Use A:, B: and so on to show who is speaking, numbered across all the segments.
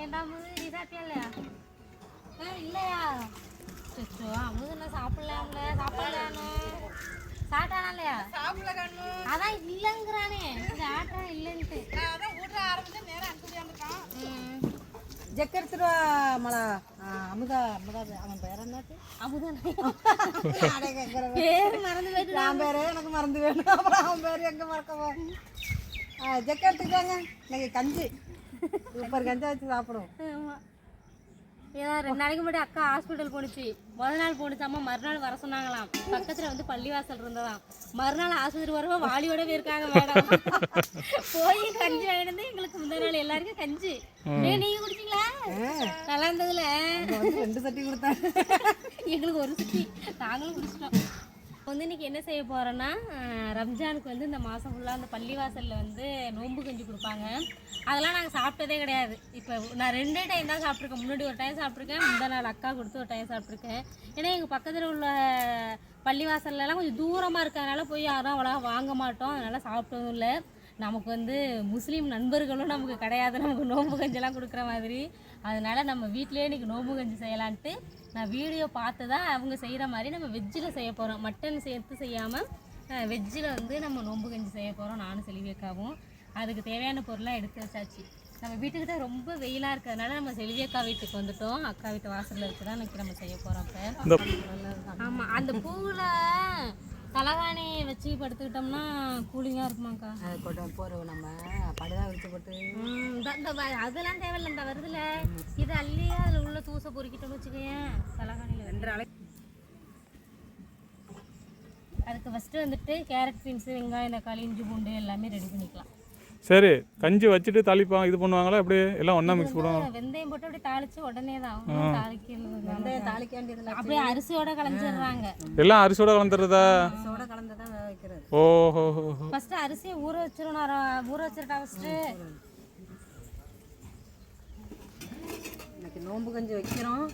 A: ஏண்டா அமுது நீ சாப்பிட்டியா இல்லையா ஆ இல்லையா? அச்சோ அமுது நான் சாப்பிடலாம்ல சாப்பிடலான்னு. சாப்பிட்டானா இல்லையா?
B: சாப்பிடல கண்ணு
A: அதான் இல்லைங்கிறானே. இந்த ஆட்டம் இல்லைன்ட்டு.
B: நான் அதான் ஊட்ட ஆரம்பிச்சு நேரம் அனுப்பி வந்துட்டான்.
A: ம்.
C: ஜெக்க எடுத்துட்டு வா மலா. அமுதா அமுதா அவன் பேர் என்னது கேட்குறவன்
A: பேர் மறந்து போயிட்டு
C: என் பேரே எனக்கு மறந்து வேணும் அப்புறம் அவன் பேர் எங்கே மறக்கவோ ஆ ஜெக்க எடுத்துக்கிட்டாங்க. இன்னைக்கு கஞ்சி. சூப்பர் கஞ்சி வச்சு சாப்பிடுவோம்
A: ஆமா. ஏன்னா ரெண்டு நாளைக்கு முன்னாடி அக்கா ஹாஸ்பிட்டல் போணுச்சு. முதல் நாள் போணுச்சாமா மறுநாள் வர சொன்னாங்களாம். பக்கத்துல வந்து பள்ளிவாசல் இருந்ததாம். மறுநாள் ஆஸ்பத்திரி வரவோ வாலியோட போயிருக்காங்க மேடம் போய் கஞ்சி வாங்கிட்டு எங்களுக்கு முந்தின நாள் எல்லாருக்கும் கஞ்சி. நீங்க குடிச்சீங்களா? நல்லா இருந்ததுல.
C: ரெண்டு சட்டி கொடுத்தாங்க
A: எங்களுக்கு ஒரு சுத்தி நாங்களும் குடிச்சிட்டோம். வந்து இன்னைக்கு என்ன செய்ய போகிறோன்னா ரம்ஜானுக்கு வந்து இந்த மாதம் ஃபுல்லாக அந்த பள்ளிவாசலில் வந்து நோன்பு கஞ்சி கொடுப்பாங்க. அதெல்லாம் நாங்கள் சாப்பிட்டதே கிடையாது. இப்போ நான் ரெண்டு டைம் தான் சாப்பிட்ருக்கேன் முன்னாடி ஒரு டைம் சாப்பிட்ருக்கேன் முந்த நாள் அக்கா கொடுத்து ஒரு டைம் சாப்பிட்ருக்கேன் ஏன்னா எங்கள் பக்கத்தில் உள்ள பள்ளிவாசல்லலாம் கொஞ்சம் தூரமாக இருக்கிறதுனால போய் யாரும் அவ்வளோ வாங்க மாட்டோம். அதனால் சாப்பிட்டதும் இல்லை. நமக்கு வந்து முஸ்லீம் நண்பர்களும் நமக்கு கிடையாது. நமக்கு நோம்பு கஞ்செல்லாம் கொடுக்குற மாதிரி. அதனால் நம்ம வீட்டிலேயே இன்னைக்கு நோம்பு கஞ்சி செய்யலான்ட்டு நான் வீடியோ பார்த்து தான் அவங்க செய்கிற மாதிரி நம்ம வெஜ்ஜில் செய்ய போகிறோம் மட்டன் சேர்த்து செய்யாமல் வெஜ்ஜில் வந்து நம்ம நோன்பு கஞ்சி செய்ய போகிறோம் நானும் செல்வியக்காவும். அதுக்கு தேவையான பொருளாக எடுத்து வச்சாச்சு. நம்ம வீட்டுக்கிட்ட ரொம்ப வெயிலாக இருக்கிறதுனால நம்ம செல்வியக்கா வீட்டுக்கு வந்துட்டோம். அக்கா வீட்டு வாசலில் தான் இன்னைக்கு நம்ம செய்ய போகிறோம் இப்போ
D: இந்த
A: ஆமாம் அந்த பூவில் தலகாணி வச்சு படுத்துக்கிட்டோம்னா கூலிங்காக இருக்குமாக்கா?
C: அது கொண்டு போகிறோம் நம்ம. படுதா விரிச்சு போட்டு.
A: ம், இந்த- அதெல்லாம் தேவையில்ல இந்த வருதுல. இது அள்ளி அதில் உள்ள தூசை பொறுக்கிட்டோம்னு வச்சுக்கோயேன் தலகாணியில் ரெண்டு அதுக்கு ஃபஸ்ட்டு வந்துட்டு கேரட் பீன்ஸு வெங்காயம் தக்காளி இஞ்சி பூண்டு எல்லாமே ரெடி பண்ணிக்கலாம்.
D: சரி கஞ்சி வச்சுட்டு தாளிப்பாங்க இது பண்ணுவாங்களா எப்படி? எல்லாம் ஒன்றா மிக்ஸ் பண்ணுவாங்க
A: வெந்தயம் போட்டு அப்படியே தாளிச்சு உடனே தான். தாளிக்கிறது
C: வந்து தாளிக்க வேண்டியதில்ல
A: அப்படியே அரிசியோட கலந்துடுறாங்க.
D: எல்லாம் அரிசியோட கலந்துடுறதா?
C: சோட கலந்து தான் வேக வைக்கிறது.
D: ஓஹோ
A: ஃபர்ஸ்ட் அரிசியை ஊற வச்சிடணும் அரை- ஊற வச்சிருட்டா ஃபஸ்ட்டு
C: இன்னைக்கு நோன்பு கஞ்சி வைக்கிறோம்.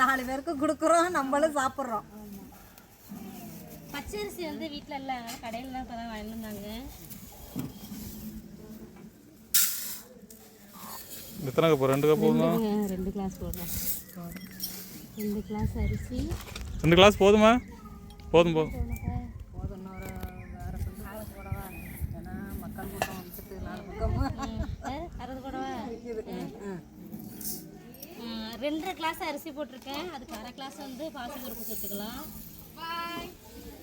C: நாலு பேருக்கு கொடுக்குறோம் நம்மளும் சாப்பிட்றோம்.
A: பச்சரிசி வந்து வீட்டில் இல்லை கடையில் தான் இப்போ தான் வாங்கிட்டு
D: எத்தனை கப்பு ரெண்டு கப்பு போதுமா?
A: ரெண்டு கிளாஸ் போடுறேன் ரெண்டு கிளாஸ் அரிசி.
D: ரெண்டு கிளாஸ் போதுமா? போதும் போதும்
C: போதும்
A: ரெண்டரை கிளாஸ் அரிசி போட்டிருக்கேன். அதுக்கு அரை கிளாஸ் வந்து பாசி பருப்பு சேர்த்துக்கலாம்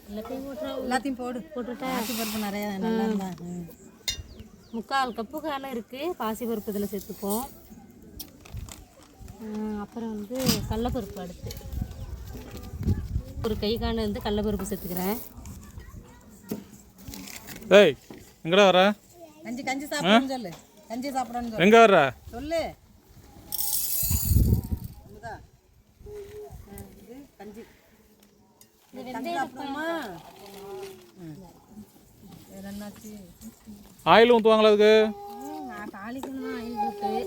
A: எல்லாத்தையும் போட்டுறோம்
C: எல்லாத்தையும் போடு.
A: போட்டுட்டா?
C: ஆச்சி பருப்பு நிறைய நல்லா இருந்தா.
A: முக்கால் கப்பு காலம் இருக்குது பாசி பருப்பு இதில் சேர்த்துப்போம். ம், அப்புறம் வந்து கடலப்பருப்பு அடுத்து. ஒரு கை காண்டு வந்து கடலப்பருப்பு சேர்த்துக்கிறேன்.
D: ஏய் எங்கடா வர
C: கஞ்சி கஞ்சி சாப்பிடணும்னு சொல்லு. கஞ்சி சாப்பிடணும்னு சொல்லு.
D: எங்கே வர்ற?
C: சொல்லு. இது கஞ்சி.
A: இந்த
C: கஞ்சி சாப்பிடணுமா? ம். வேற என்னாச்சு?
D: ஆயில் ஊற்றுவாங்களா அதுக்கு?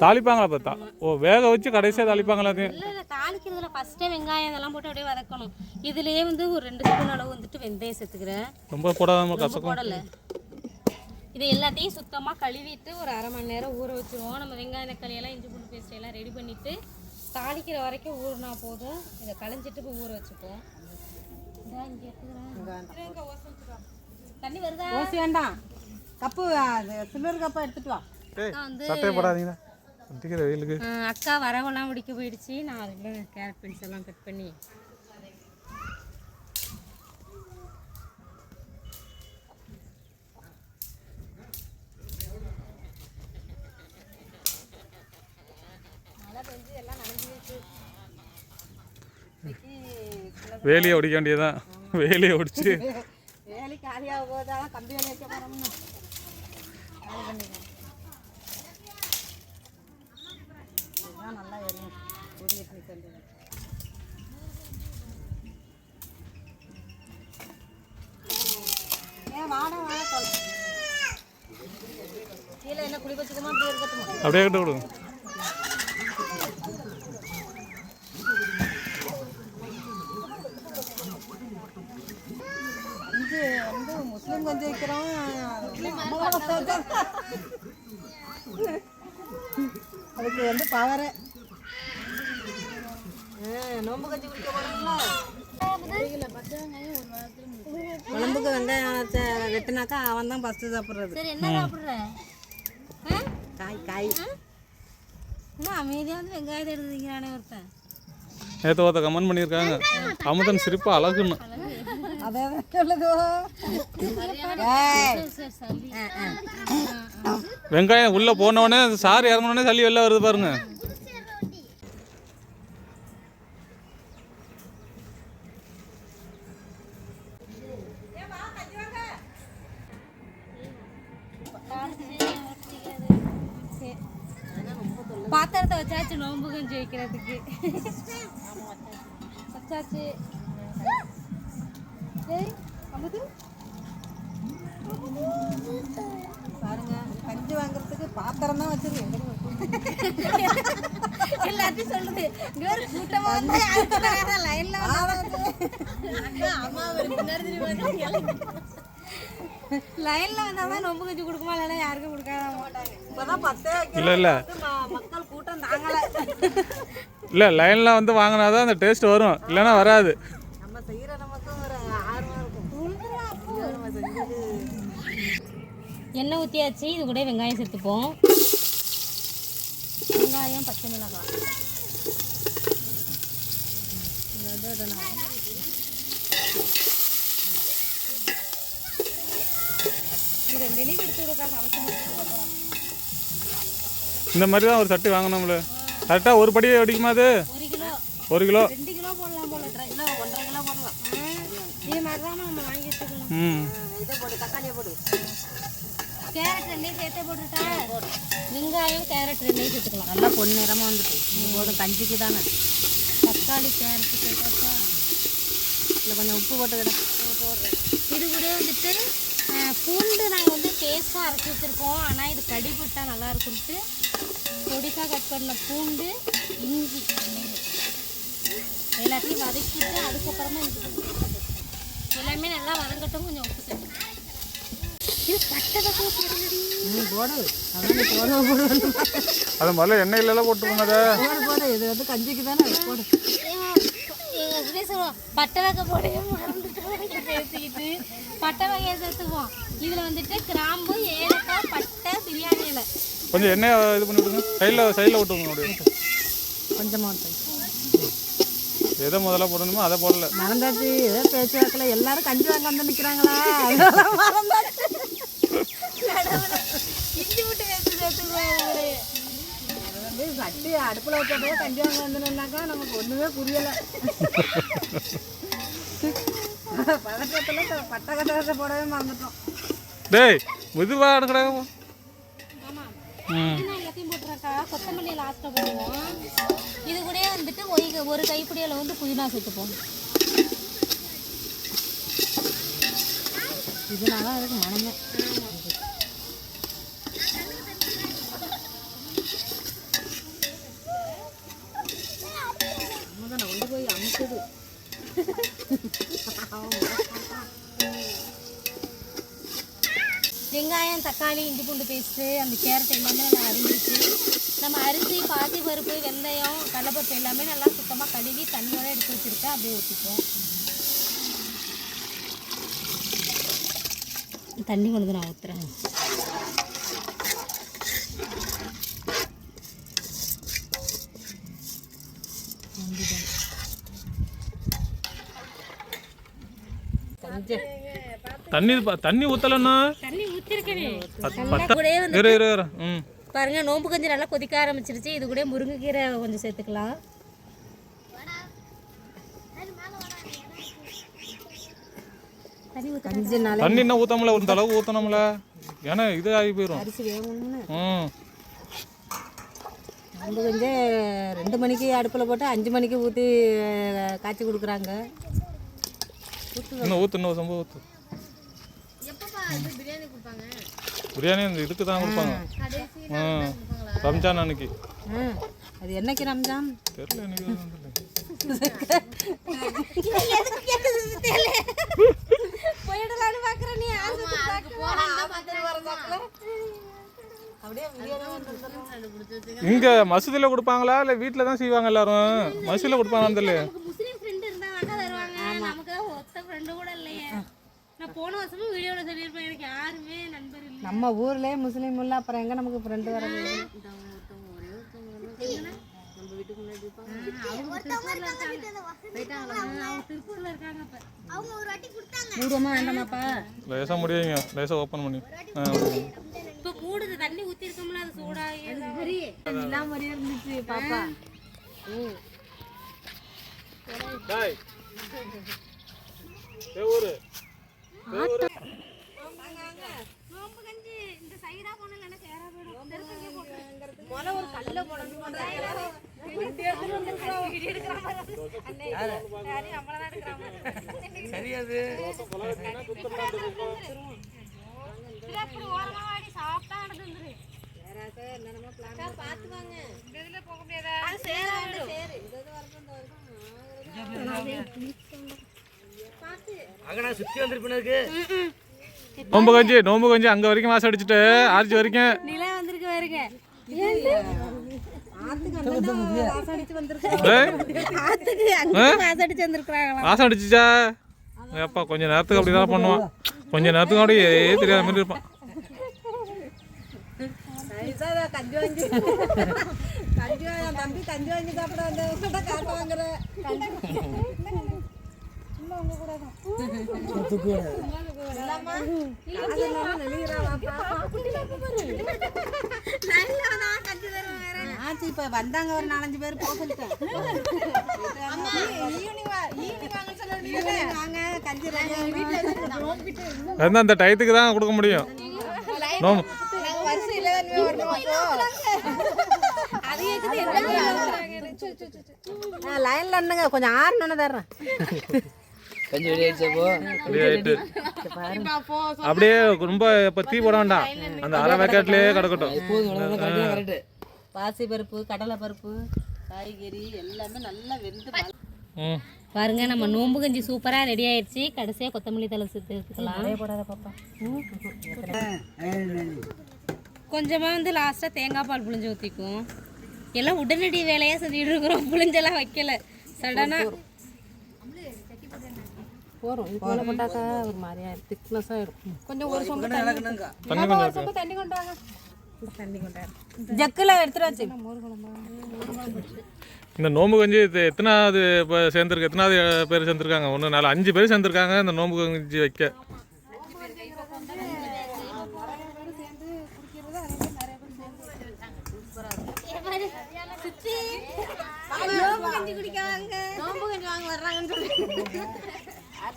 D: தாளிப்பாங்களா பார்த்தா ஓ வேக வச்சு கடைசியாக தாளிப்பாங்களா அது?
A: இல்லை இல்லை தாளிக்கிறதுல ஃபஸ்ட்டே வெங்காயம் இதெல்லாம் போட்டு அப்படியே வதக்கணும். இதுலேயே வந்து ஒரு ரெண்டு ஸ்பூன் அளவு வந்துட்டு வெந்தயம் சேர்த்துக்கிறேன்.
D: ரொம்ப
A: ரொம்ப
D: கசக்கும்.
A: போடலை. இது எல்லாத்தையும் சுத்தமாக கழுவிட்டு ஒரு அரை மணி நேரம் ஊற வச்சுருவோம். நம்ம வெங்காயம் தக்காளி எல்லாம் இஞ்சி பூண்டு பேஸ்ட் எல்லாம் ரெடி பண்ணிவிட்டு தாளிக்கிற வரைக்கும் ஊறினா போதும். இதை களைஞ்சிட்டு இப்போ ஊற வச்சுப்போம். தண்ணி வருதா?
C: ஓசி வேண்டாம். கப்பு அது சில்வர் கப்பா எடுத்துட்டு வா.
D: அடிக்கிற வெயிலுக்கு.
A: ஆ, அக்கா வரவெல்லாம் முடிக்க போயிடுச்சு. நான் அதுக்குள்ள கேரட் பீன்ஸ் எல்லாம் கட் பண்ணி.
D: வேலியை ஒடிக்க வேண்டியதுதான். வேலியை ஒடிச்சு
C: வேலை காலியாக போதாலும் கம்பி வேலை வைக்க போகிறோம்னு இதுதான் நல்லா எரியும் பொடி இட்லி கீழே என்ன
D: அப்படியே கிட்ட கொடுங்க
C: இது வந்து முஸ்லீம் கொஞ்சம் வைக்கிறோம் அதுக்கு வந்து பவரு நோம்பு கஞ்சி குடிக்க போகிறோம்ல குழம்புக்கு வெங்காயம் ச- வெட்டினாக்கா அவன் தான் ஃபஸ்ட்டு சாப்பிட்றது.
A: சரி என்ன சாப்பிட்ற? ஆ?
C: காய் காய்.
A: என்ன அமைதியாக வந்து வெங்காயத்தை எடுத்து திங்கிறானே ஒருத்தன்.
D: நேற்று ஒருத்த கமெண்ட் பண்ணியிருக்காங்க. அமுதன் சிரிப்பு அழகுன்னு. வெங்காயம் உள்ள போனவொடனே சார் இறங்கினோடனே சளி வெளில வருது பாருங்க.
A: பாத்திரத்தை வச்சாச்சு நோம்பு கஞ்சி வைக்கிறதுக்கு வச்சாச்சு.
C: பாருங்க கஞ்சி வாங்குறதுக்கு பாத்திரம் தான் வச்சிருக்கேன்
A: எல்லாத்தையும் சொல்லுது. ஒரு கூட்டமா வந்து லைன்ல அம்மா ஒரு பின்னாடி லைன்ல வந்தாதான் நொம்பு கஞ்சி கொடுக்குமா? இல்லைன்னா யாருக்கும் கொடுக்காத மாட்டாங்க.
C: இப்போதான் பத்தே
D: இல்லை இல்லை.
C: மக்கள் கூட்டம் தாங்கலை.
D: இல்லை லைனில் வந்து வாங்கினா தான் அந்த டேஸ்ட் வரும். இல்லைன்னா வராது
C: நம்ம செய்கிற நமக்கும் ஒரு ஆர்வம் இருக்கும் ஐயோ, நம்ம செஞ்சது
A: எண்ணெய் ஊற்றியாச்சு இது கூட வெங்காயம் சேர்த்துப்போம். வெங்காயம் பச்சை மிளகாய். இதை சமைச்சு
D: இந்த மாதிரி தான் ஒரு சட்டி வாங்கினோம்ல கரெக்டாக ஒரு படி அடிக்குமா அது?
A: ஒரு கிலோ. ரெண்டு கிலோ போடலாம் போல.
C: கிலோ ஒன்றரை கிலோ போடலாம்.
A: இது மாதிரி தான் நம்ம வாங்கி வச்சுக்கலாம்
D: ம்.
C: இதை போடு தக்காளியை போடு.
A: கேரட் ரெண்டையும் சேர்த்தே போட்டுட்டா வெங்காயம் கேரட் ரெண்டையும் சேர்த்துக்கலாம்.
C: நல்லா பொன்னிறமாக வந்துட்டு. இது போதும் கஞ்சிக்கு தானே
A: தக்காளி கேரட் சேர்த்தாச்சா?
C: இல்லை கொஞ்சம் உப்பு போட்டுக்கிட.
A: இது கூட வந்துட்டு பூண்டு நாங்கள் வந்து பேஸ்ட்டாக அரைச்சி வச்சுருக்கோம். ஆனால் இது கடிபட்டா நல்லா இருக்குன்ட்டு பொடிசாக கட் பண்ண பூண்டு இஞ்சி. எல்லாத்தையும் வதக்கிட்டு அதுக்கப்புறமா. எல்லாமே நல்லா வதங்கட்டும் கொஞ்சம் உப்பு சேர்த்துக்கலாம் இது பட்டை தக்காளி போடுங்கடி
C: ம் போடு அதான் நீ போட போடு
D: அது முதல்ல எண்ணெயிலலாம் போட்டுருங்க அதை.
C: போடு போடு. இது வந்து கஞ்சிக்கு தானே போடு.
A: பட்டை வகை இங்க பேசிக்கிட்டு பட்டை வகையை சேர்த்துக்குவோம். இதில் வந்துட்டு கிராம்பு ஏலக்காய் பட்டை பிரியாணி இலை.
D: கொஞ்சம் எண்ணெயை இது பண்ணி விடுங்க சைடில் சைடில் விட்டுருங்க அப்படியே.
C: கொஞ்சமாக
D: எதை முதல்ல போடணுமோ அதை போடல.
C: மறந்தாச்சு. ஏதோ பேச்சு வாக்கில் எல்லாரும் கஞ்சி வாங்க வந்து நிற்கிறாங்களா? மறந்தாச்சு
A: இஞ்சி விட்டு சேர்த்து சேர்த்துக்குவோம் இவரு.
C: அது வந்து சட்டி அடுப்பில் வச்சப்போ கஞ்சி வாங்க வந்துனாக்கா நமக்கு ஒன்றுமே புரியலை பதட்டத்தில் பட்ட கட்டை போடவே மறந்துட்டோம்
D: டேய் மெதுவாக கிடக்க
A: ஆமாம் புதினா எல்லாத்தையும் போட்டுறாக்கா கொத்தமல்லி லாஸ்ட்டில் போடுவோம் இது கூட வந்துட்டு ஒரு ஒரு கைப்பிடி அளவு புதினா சேர்த்துப்போம்
C: இதனால அதுக்கு மனமே கொண்டு
A: வெங்காயம் தக்காளி இஞ்சி பூண்டு பேஸ்ட்டு அந்த கேரட் எல்லாமே நல்லா அரிஞ்சிச்சு நம்ம அரிசி பாசி பருப்பு வெந்தயம் கடலைப்பருப்பு எல்லாமே நல்லா சுத்தமாக கழுவி தண்ணியோடு எடுத்து வச்சுருக்கேன். அப்படியே ஊற்றிப்போம் தண்ணி கொண்டு நான் ஊற்றுறேன்
C: கஞ்சி
D: தண்ணி தண்ணி ஊற்றலன்னா
A: தண்ணி
D: ம்.
A: பாருங்க நோம்பு கஞ்சி நல்லா கொதிக்க ஆரம்பிச்சிருச்சு. இது கூட முருங்கைக்கீரை கொஞ்சம் சேர்த்துக்கலாம். தண்ணி
D: என்ன ஊற்றாமல ஒரு அளவு ஊற்றணும்ல ஏன்னா இது ஆகி போயிடும்
C: அரிசி வேகணும்னு.
D: ம்.
C: நம்ம கஞ்சி ரெண்டு மணிக்கு அடுப்பில் போட்டு அஞ்சு மணிக்கு ஊற்றி காய்ச்சி கொடுக்குறாங்க.
D: இன்னும் ஊற்று இன்னும் சம்பவம் ஊற்று பிரியாணி இந்த இதுக்கு தான் கொடுப்பாங்க. ரம்ஜான் அன்னைக்கு.
C: அது என்னைக்கு ரம்ஜான்?
D: தெரியல எனக்கு
A: போயிடலான்னு பார்க்குறேன் நீ
C: அப்படியே பிரியாணி
D: இங்க மசூதியில் கொடுப்பாங்களா இல்லை வீட்டில் தான் செய்வாங்க எல்லாரும்? மசூதியில் கொடுப்பாங்கன்னு தெரியல
A: நமக்கு தான் ஒத்த ஃப்ரெண்டு கூட இல்லையே. நான் போன வருஷமும் வீடியோல சொல்லியிருப்பேன் எனக்கு யாருமே நண்பர் இல்லை.
C: நம்ம ஊர்லயே முஸ்லீம் இல்லை அப்புறம் எங்க நமக்கு ஃப்ரெண்டு வர
A: அவங்க திருப்பூர்ல இருக்காங்க. அவங்க
C: மூடுமா வேண்டாமாப்பா.
D: லேசாக முடியுங்க பண்ணி.
A: இப்ப மூடுது தண்ணி ஊத்தி இருக்கோம்ல அது சூடாகி
C: மாதிரியே இருந்துச்சு பாப்பா.
A: நோம்பு கஞ்சி இந்த சைடா போனல எனக்கு ஏறா போயிடும் தெருக்கங்கே போட்டு
C: போல ஒரு கல்ல போடணும்
E: அங்கடா சுத்தி வந்திருப்பினருக்கு
D: நோம்பு கஞ்சி நோம்பு கஞ்சி அங்கே வரைக்கும் வாசம் அடிச்சுட்டு ஆர்ச்சி வரைக்கும்.
A: நிலா வந்திருக்கு
C: அந்த வாசம்
D: அடிச்சுச்சா? ஏப்பா கொஞ்ச நேரத்துக்கு அப்படி தான் பண்ணுவான். கொஞ்ச நேரத்துக்கு அப்படியே தெரியாத மாதிரி இருப்பான்.
C: என் தம்பி கஞ்சி வாங்கி சாப்பிட வந்த காட்டு வாங்குற சும்மா உங்க கூட ஆச்சு இப்ப வந்தாங்க ஒரு நாலஞ்சு பேர் போக சொல்லிட்டேன்
D: அந்த டயத்துக்கு தான் கொடுக்க முடியும்
C: லைன்ல நின்னுங்க கொஞ்சம் ஆறுனு தர்றேன்.
E: கஞ்சி ரெடி ஆயிடுச்சா போ.
D: அப்படியே ரொம்ப இப்போ தீ போட வேண்டாம். அந்த அரை வேக்காட்லேயே கிடக்கட்டும்.
C: பாசி பருப்பு கடலை பருப்பு காய்கறி எல்லாமே நல்லா வெந்து
D: ம்
A: பாருங்க நம்ம நோம்பு கஞ்சி சூப்பரா ரெடி ஆயிடுச்சு. கடைசியா கொத்தமல்லி தலை சேர்த்துக்கலாம்
C: போடாத பாப்பா.
A: கொஞ்சமா வந்து லாஸ்டா தேங்காய் பால் புளிஞ்சு ஊற்றிக்கும் எல்லாம் உடனடி வேலையா செஞ்சுட்டு இருக்கிறோம். புளிஞ்செல்லாம் வைக்கல. சடனா
C: போறோம். இது போல போட்டாக்கா ஒரு மாதிரியா திக்னஸ் கொஞ்சம் ஒரு சொம்பு தண்ணி
D: தண்ணி கொஞ்சம்
C: ஒரு சொம்பு தண்ணி கொண்டாங்க தண்ணி கொண்டாங்க ஜக்கில்
D: இந்த நோம்பு கஞ்சி இது எத்தனாவது இப்போ சேர்ந்துருக்கு? எத்தனாவது பேர் சேர்ந்துருக்காங்க? ஒன்று நாலு அஞ்சு பேர் சேர்ந்துருக்காங்க. இந்த நோம்பு கஞ்சி வைக்க
B: நோம்பு கஞ்சி குடிக்க வாங்க வாங்க வர்றாங்கன்னு சொல்லி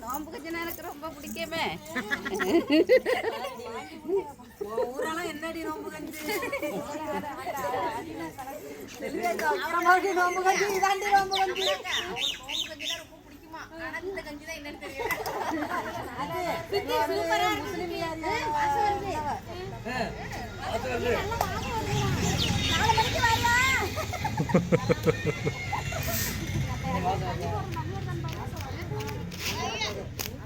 B: நோம்பு கஞ்சினா எனக்கு ரொம்ப பிடிக்குமே.
C: ஊரெல்லாம் என்னடி நோம்பு கஞ்சி? நோம்பு கஞ்சி இதாண்டி நோம்பு கஞ்சி.
B: நோம்பு கஞ்சினா ரொம்ப பிடிக்குமா ஆனா இந்த கஞ்சி தான் என்னன்னு தெரியல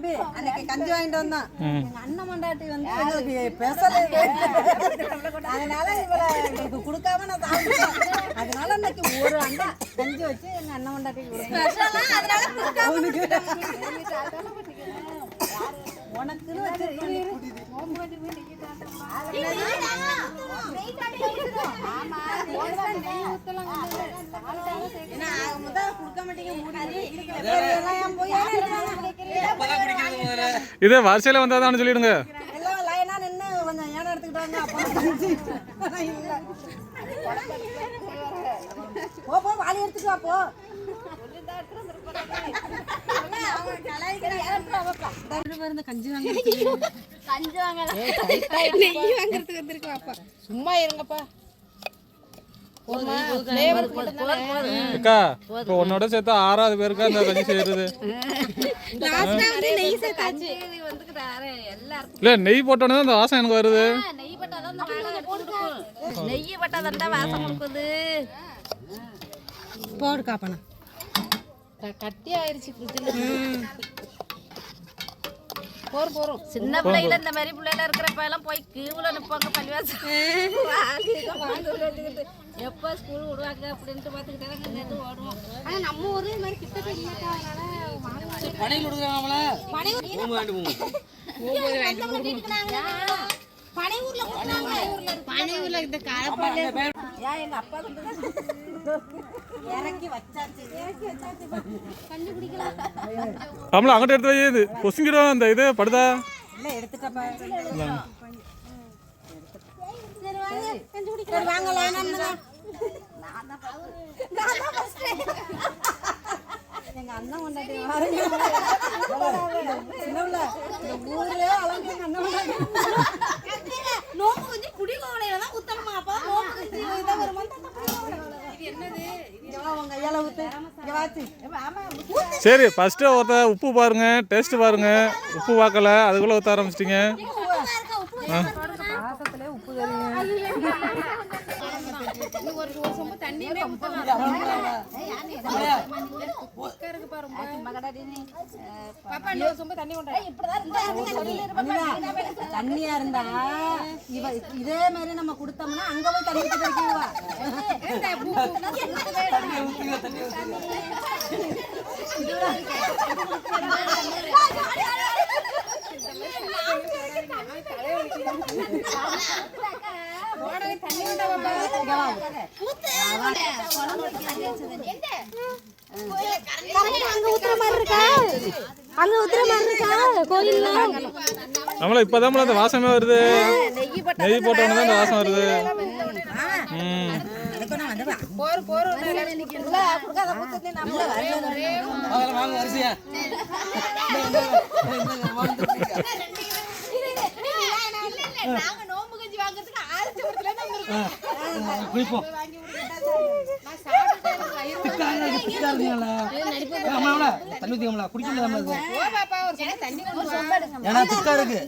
C: தம்பி அன்னைக்கு கஞ்சி வாங்கிட்டு வந்தான். எங்க அண்ணன் மண்டாட்டி வந்து எங்களுக்கு பேசல அதனால இவரை எங்களுக்கு கொடுக்காம நான் சாப்பிட்டேன் அதனால அன்னைக்கு ஒரு அண்டா கஞ்சி வச்சு எங்க அண்ணன் மண்டாட்டிக்கு அவனுக்கு உனக்குன்னு வச்சிருக்கேன் ஏன்னா முதல்ல கொடுக்க மாட்டீங்க மூடி எல்லாம் என் பொய்யா இருக்கிறாங்க.
D: இது வரிசையில் வந்தால் சொல்லிடுங்க.
C: எல்லாம் லைனா நின்னு கொஞ்சம் ஏனம் எடுத்துக்கிட்டாங்க அப்போ. கஞ்சி இல்ல. போ போ வாளி எடுத்துட்டு வா போ. கஞ்சி வாங்க
A: கஞ்சி வாங்கலாம்
C: நெய் வாங்குறதுக்கு வந்திருக்கு பாப்பா சும்மா இருங்கப்பா.
D: அக்கா இப்போ உன்னோட சேர்த்து ஆறாவது பேருக்கு அந்த கஞ்சி செய்யறது? இல்லை நெய் போட்டோன்னே அந்த வாசம் எனக்கு வருது.
B: நெய் பட்டாதான் வாசம் கொடுக்கும். நெய் பட்டாதான் வாசம் கொடுக்குது.
C: போடு காப்பனா
B: கட்டி ஆயிருச்சு போர் போறோம் சின்ன பிள்ளைகள இந்த மாதிரி பிள்ளைல இருக்கிறப்ப எல்லாம் போய் கியூல நிப்பாங்க பள்ளிவாசம் எப்போ ஸ்கூல் விடுவாங்க அப்படின்ட்டு பார்த்துக்கிட்டே கேட்டு ஓடுவோம். ஆனால் நம்ம ஊர் இது மாதிரி கிட்ட அதனால வாங்க
E: பனையில் கொடுக்குறாங்களா பூம்பு வாங்கிட்டு போங்க.
B: பனையூர்ல பனையூர்ல இந்த காலப்பாடு
C: ஏன் எங்க அப்பா
D: நம்மள அங்கிட்ட எடுத்து வை இது. பொசுங்கிடும் அந்த இது படுதா?
C: இல்ல எடுத்துட்டப்பா சரி வாங்கலாம் எங்க அண்ணன் ஊரே அண்ணன்
B: நோம்பு கொஞ்சம் கோவலையில தான் குத்தணுமா அப்போ நோம்பு கஞ்சி இதை வருமா
C: இங்க வா, உங்க கையால ஊத்து இங்க வாச்சு
D: சரி ஃபஸ்ட்டு ஒருத்த உப்பு பாருங்க டேஸ்ட் பாருங்க. உப்பு பார்க்கல அதுக்குள்ளே ஊற்ற ஆரம்பிச்சிட்டிங்க.
B: ஒரு பாப்பா இன்னொரு சொம்பு தண்ணி
C: தண்ணியா இருந்தா இவ இதே மாதிரி நம்ம கொடுத்தோம்னா அங்க போய் தண்ணி கிடைக்குவா
A: இருக்கா அங்க ஊத்துற மாதிரி இருக்கா? கோயில்ல?
D: நம்மள இப்போதான் அந்த வாசமே வருது. நெய் போட்டோன்னே தான் அந்த வாசம் வருது.
E: வாங்க
B: சொம்பு தண்ணி.
E: ஏன்னா திக்கா இருக்கு.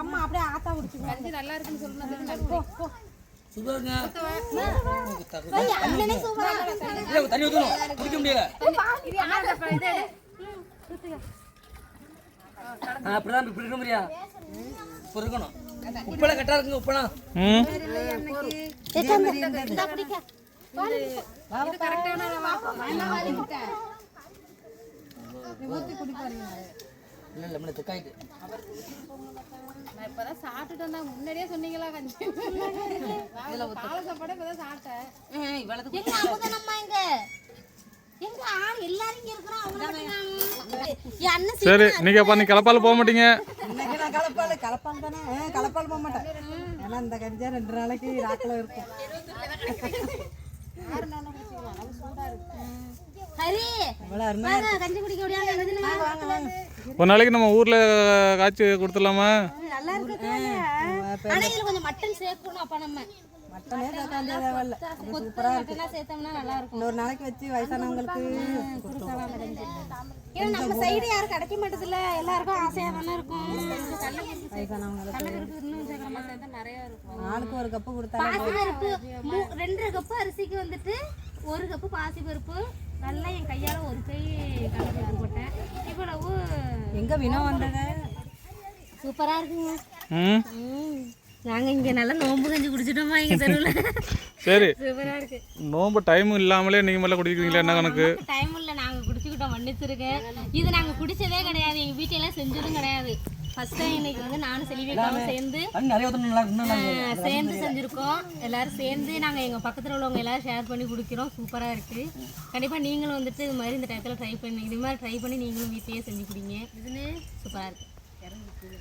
C: அம்மா அப்படியே ஆத்தா குடிச்சு
B: நல்லா இருக்குன்னு
E: தண்ணி ஊற்றணும் குடிக்க முடியல. அப்படிதான் இப்படி இருக்க முடியா இப்போ இருக்கணும் உப்பெல்லாம் கரெக்டாக இருக்குங்க உப்பெல்லாம்.
D: ம்.
E: இல்லை இல்லை முன்ன திக்காயிட்டு.
B: நான் இப்பதான் சாப்பிட்டுட்டு வந்தேன் முன்னாடியே சொன்னீங்களா கஞ்சி? காலை சாப்பாடு இப்பதான் சாப்பிட்டேன்.
D: சரி நீங்கள் அப்போ நீ கிளப்பால போக மாட்டீங்க.
C: இன்னைக்கு நான் கலப்பால் கலப்பால் தானே? கலப்பால் போக மாட்டேன். ஏன்னா இந்த கஞ்சியா ரெண்டு நாளைக்கு ராக்கில் இருக்கும்.
A: கஞ்சி
D: ஒரு நாளைக்கு நம்ம ஊரில் காய்ச்சி கொடுத்துடலாமா?
A: நல்லா இருக்கு கொஞ்சம் மட்டன் சேர்க்கணும் அப்ப நம்ம.
C: மட்டனே வேண்டிய தேவையில்ல சூப்பராக இருக்கு
A: சேர்த்தோம்னா நல்லா இருக்கும்
C: இன்னொரு நாளைக்கு வச்சு வயசானவங்களுக்கு
A: ஏன்னா நம்ம சைடு யாரும் கிடைக்க மாட்டதுல எல்லாருக்கும் ஆசையா தானே இருக்கும்.
C: வயசானவங்களுக்கு
A: நிறைய இருக்கும்.
C: ஆளுக்கு ஒரு கப்பு கொடுத்தா
A: ரெண்டரை கப்பு அரிசிக்கு வந்துட்டு ஒரு கப்பு பாசி பருப்பு. நல்லா என் கையால ஒரு கை கடலை போட்டேன். இவ்வளவு
C: எங்க வினோ வந்தது?
A: சூப்பரா இருக்குங்க.
D: ம்
A: ம். நாங்க இங்க நல்லா நோம்பு கஞ்சி குடிச்சிட்டோமா எங்க தெருவுல.
D: சரி.
A: சூப்பரா இருக்கு.
D: நோம்பு டைம் இல்லாமலே நீங்கள் மேலே குடிக்கிறீங்களா? என்ன கணக்கு?
A: டைம் இல்ல நாங்க குடிச்சுக்கிட்டோம் மன்னிச்சிருக்கேன் இது நாங்க குடிச்சதே கிடையாது எங்க வீட்டுல எல்லாம் செஞ்சதும் கிடையாது. ஃபர்ஸ்ட் டைம் இன்னைக்கு வந்து நானும் செலிவேக்காவும் சேர்ந்து சேர்ந்து செஞ்சுருக்கோம். எல்லாரும் சேர்ந்து நாங்கள் எங்கள் பக்கத்தில் உள்ளவங்க எல்லாரும் ஷேர் பண்ணி குடிக்கிறோம். சூப்பராக இருக்குது கண்டிப்பாக நீங்களும் வந்துட்டு இது மாதிரி இந்த டயத்தில் ட்ரை பண்ணி இது மாதிரி ட்ரை பண்ணி நீங்களும் வீட்லேயே செஞ்சு குடிங்க இதுன்னு சூப்பராக இருக்கு.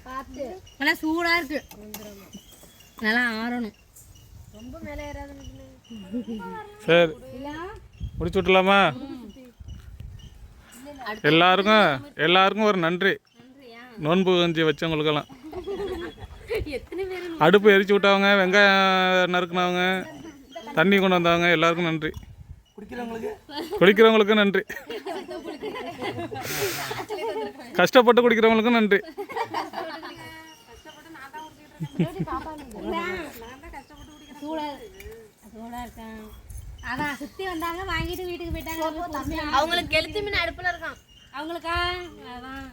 A: பார்த்து நல்லா சூடாக இருக்கு. நல்லா ஆறணும். ரொம்ப மேலே
D: சரி. முடிச்சு விட்டுலாமா எல்லாருக்கும் எல்லாருக்கும் ஒரு நன்றி. நோன்பு கஞ்சி வச்சவங்களுக்கெல்லாம். அடுப்பு எரிச்சு விட்டவங்க வெங்காயம் நறுக்குனவங்க தண்ணி கொண்டு வந்தவங்க எல்லாருக்கும் நன்றி.
E: குடிக்கிறவங்களுக்கு?
D: குடிக்கிறவங்களுக்கும் நன்றி. கஷ்டப்பட்டு குடிக்கிறவங்களுக்கும் நன்றி.
A: அதான் சுத்தி வந்தாங்க வாங்கிட்டு வீட்டுக்கு போயிட்டாங்க
B: அவங்களுக்கு கெளுத்தி மீன் அடுப்புல இருக்கான்.
A: அவங்களுக்கா? அதான்.